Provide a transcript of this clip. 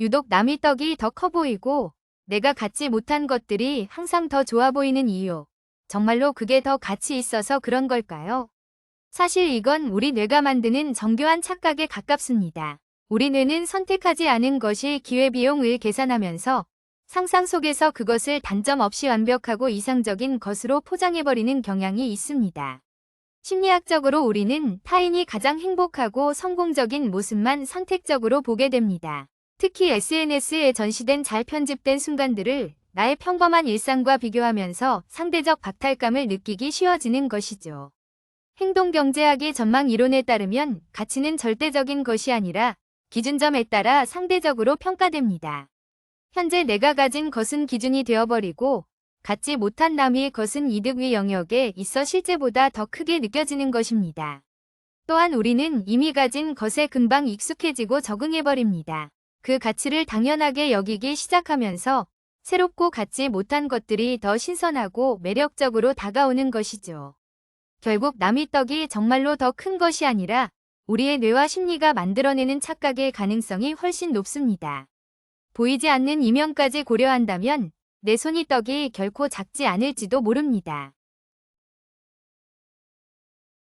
유독 남의 떡이 더 커 보이고 내가 갖지 못한 것들이 항상 더 좋아 보이는 이유. 정말로 그게 더 가치 있어서 그런 걸까요? 사실 이건 우리 뇌가 만드는 정교한 착각에 가깝습니다. 우리 뇌는 선택하지 않은 것이 기회비용을 계산하면서 상상 속에서 그것을 단점 없이 완벽하고 이상적인 것으로 포장해버리는 경향이 있습니다. 심리학적으로 우리는 타인이 가장 행복하고 성공적인 모습만 선택적으로 보게 됩니다. 특히 SNS에 전시된 잘 편집된 순간들을 나의 평범한 일상과 비교하면서 상대적 박탈감을 느끼기 쉬워지는 것이죠. 행동경제학의 전망 이론에 따르면 가치는 절대적인 것이 아니라 기준점에 따라 상대적으로 평가됩니다. 현재 내가 가진 것은 기준이 되어버리고 갖지 못한 남의 것은 이득의 영역에 있어 실제보다 더 크게 느껴지는 것입니다. 또한 우리는 이미 가진 것에 금방 익숙해지고 적응해버립니다. 그 가치를 당연하게 여기기 시작하면서 새롭고 갖지 못한 것들이 더 신선하고 매력적으로 다가오는 것이죠. 결국 남의 떡이 정말로 더 큰 것이 아니라 우리의 뇌와 심리가 만들어내는 착각의 가능성이 훨씬 높습니다. 보이지 않는 이면까지 고려한다면 내 손이 떡이 결코 작지 않을지도 모릅니다.